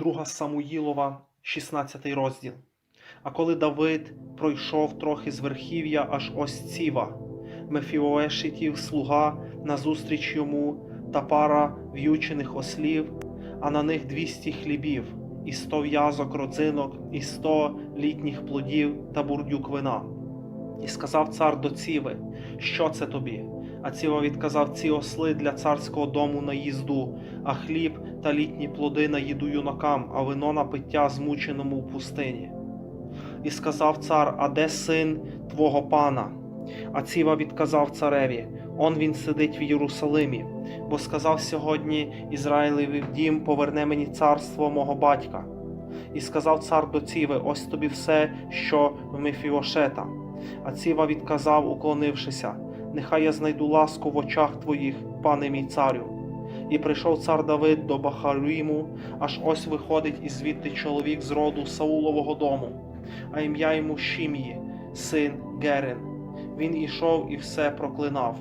Друга Самуїлова, 16 розділ. А коли Давид пройшов трохи з верхів'я аж ось ціва, Мефіоешитів слуга назустріч йому та пара в'ючених ослів, а на них двісті хлібів, і сто в'язок родзинок, і сто літніх плодів та бурдюк вина. І сказав цар до ціви, що це тобі? А ціва відказав ці осли для царського дому на їзду, а хліб та літні плоди на їду юнакам, а вино на пиття змученому в пустині. І сказав цар: А де син твого пана? А ціва відказав цареві: Он він сидить в Єрусалимі, бо сказав сьогодні Ізраїлеві дім, поверне мені царство мого батька. І сказав цар до ціви: Ось тобі все, що в Мефіошета. А ціва відказав, уклонившися: Нехай я знайду ласку в очах твоїх, пане мій царю. І прийшов цар Давид до Бахаріму, аж ось виходить із звідти чоловік з роду Саулового дому, а ім'я йому Шім'ї, син Герин. Він ішов і все проклинав.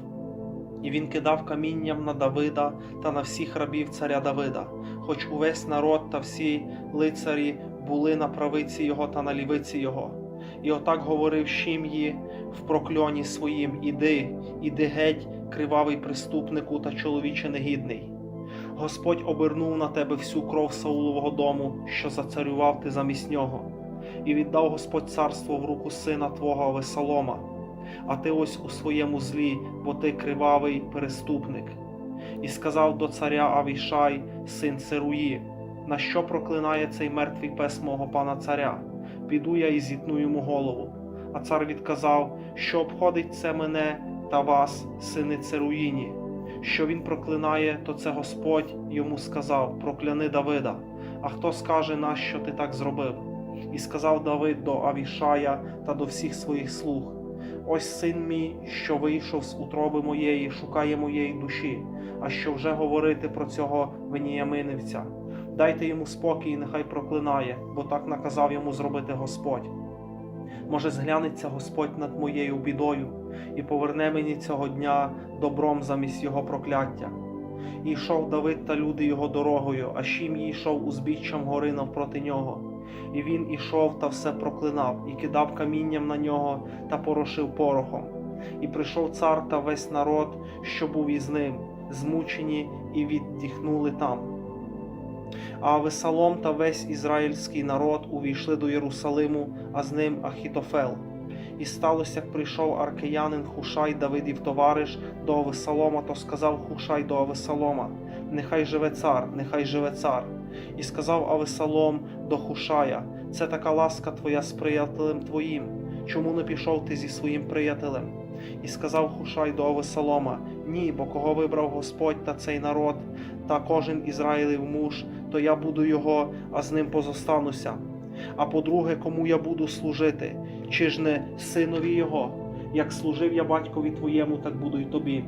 І він кидав камінням на Давида та на всіх рабів царя Давида, хоч увесь народ та всі лицарі були на правиці його та на лівиці його. І отак говорив Шім'ї в прокльоні своїм: Іди, іди геть, кривавий приступнику та чоловіче негідний. Господь обернув на тебе всю кров Саулового дому, що зацарював ти замість нього, і віддав Господь царство в руку сина твого Авесалома, а ти ось у своєму злі, бо ти кривавий переступник. І сказав до царя Авішай, син Церуї, на що проклинає цей мертвий пес мого пана царя? Піду я і зітну йому голову. А цар відказав, що обходить це мене та вас, сини Церуїні. Що він проклинає, то це Господь йому сказав: Прокляни Давида. А хто скаже, нащо ти так зробив? І сказав Давид до Авішая та до всіх своїх слуг: Ось син мій, що вийшов з утроби моєї, шукає моєї душі, а що вже говорити про цього веніяминівця. Дайте йому спокій, нехай проклинає, бо так наказав йому зробити Господь. Може, зглянеться Господь над моєю бідою і поверне мені цього дня добром замість його прокляття. І йшов Давид та люди його дорогою, а Шім'ї йшов узбіччям гори навпроти нього. І він ішов та все проклинав, і кидав камінням на нього та порошив порохом. І прийшов цар та весь народ, що був із ним, змучені і віддихнули там. А Авесалом та весь ізраїльський народ увійшли до Єрусалиму, а з ним Ахітофел. І сталося, як прийшов аркеянин Хушай Давидів товариш до Авесалома, то сказав Хушай до Авесалома: Нехай живе цар, нехай живе цар. І сказав Авесалом до Хушая: Це така ласка твоя з приятелем твоїм. Чому не пішов ти зі своїм приятелем? І сказав Хушай до Авесалома: Ні, бо кого вибрав Господь та цей народ, та кожен Ізраїлів муж, то я буду його, а з ним позостануся. А по-друге, кому я буду служити, чи ж не синові його? Як служив я батькові твоєму, так буду й тобі.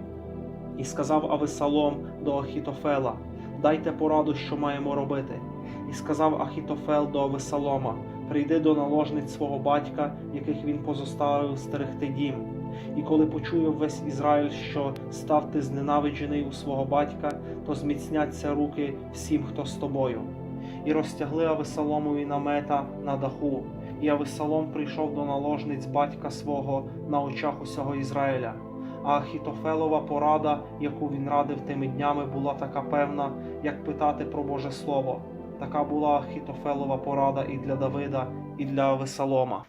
І сказав Авесалом до Ахітофела: Дайте пораду, що маємо робити. І сказав Ахітофел до Авесалома: Прийди до наложниць свого батька, яких він позоставив стерегти дім. І коли почує весь Ізраїль, що став ти зненавиджений у свого батька, то зміцняться руки всім, хто з тобою. І розтягли Авесаломові намета на даху, і Авесалом прийшов до наложниць батька свого на очах усього Ізраїля. А Ахітофелова порада, яку він радив тими днями, була така певна, як питати про Боже Слово. Така була Ахітофелова порада і для Давида, і для Авесалома.